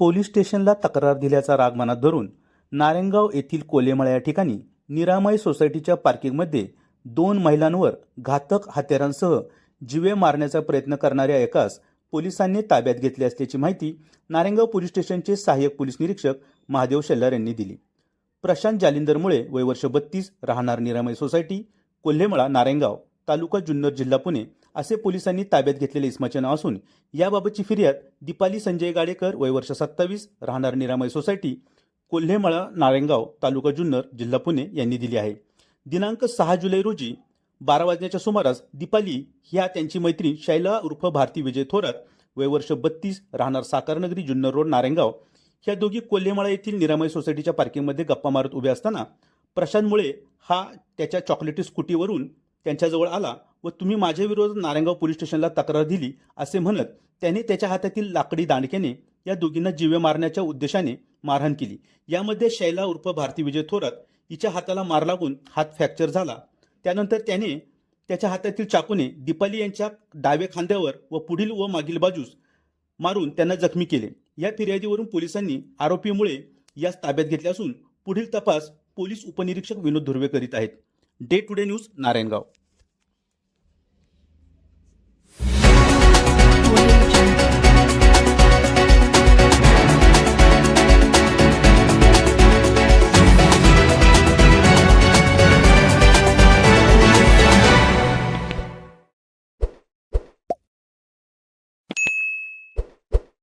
Police स्टेशनला तक्रार दिल्याचा राग मनात धरून नारायणगाव येथील कोलेमळा या ठिकाणी निरामय सोसायटीच्या पार्किंगमध्ये दोन महिलांवर घातक हत्यारांसह जीवे मारण्याचा प्रयत्न करणाऱ्या एकास पोलिसांनी ताब्यात घेतले असल्याची माहिती नारायणगाव पोलीस स्टेशनचे सहाय्यक पोलीस निरीक्षक महादेव शेल्लार यांनी दिली. प्रशांत जालिंदरमुळे वय वर्ष बत्तीस राहणार निरामय सोसायटी कोल्हेमळा नारायणगाव. तालुका जुन्नर जिल्हा पुणे असे पोलिसांनी ताब्यात घेतलेले इस्माचे नाव असून याबाबतची फिर्याद दीपाली संजय गाडेकर वय वर्ष सत्तावीस राहणार निरामय सोसायटी कोल्हेमळा नारायणगाव तालुका जुन्नर जिल्हा पुणे यांनी दिली आहे. दिनांक सहा जुलै रोजी बारा वाजण्याच्या सुमारास दीपाली ह्या त्यांची मैत्रीण शैला उर्फ भारती विजय थोरात वय वर्ष बत्तीस राहणार साकारनगरी जुन्नर रोड नारायणगाव ह्या दोघी कोल्हेमळा येथील निरामय सोसायटीच्या पार्किंगमध्ये गप्पा मारत उभे असताना प्रशांत मुळे हा त्याच्या चॉकलेटी स्कूटीवरून त्यांच्याजवळ आला व तुम्ही माझ्याविरोधात नारायणगाव पोलीस स्टेशनला तक्रार दिली असे म्हणत त्याने त्याच्या हातातील लाकडी दांडक्याने या दोघींना जीवे मारण्याच्या उद्देशाने मारहाण केली. यामध्ये शैला उर्फ भारती विजय थोरात हिच्या हाताला मार लागून हात फ्रॅक्चर झाला. त्यानंतर त्याने त्याच्या हातातील चाकूने दीपाली यांच्या डाव्या खांद्यावर व पुढील व मागील बाजूस मारून त्यांना जखमी केले. या फिर्यादीवरून पोलिसांनी आरोपीमुळे यास ताब्यात घेतले असून पुढील तपास पोलीस उपनिरीक्षक विनोद धुर्वे करीत आहेत. Day to day news Narayangaon.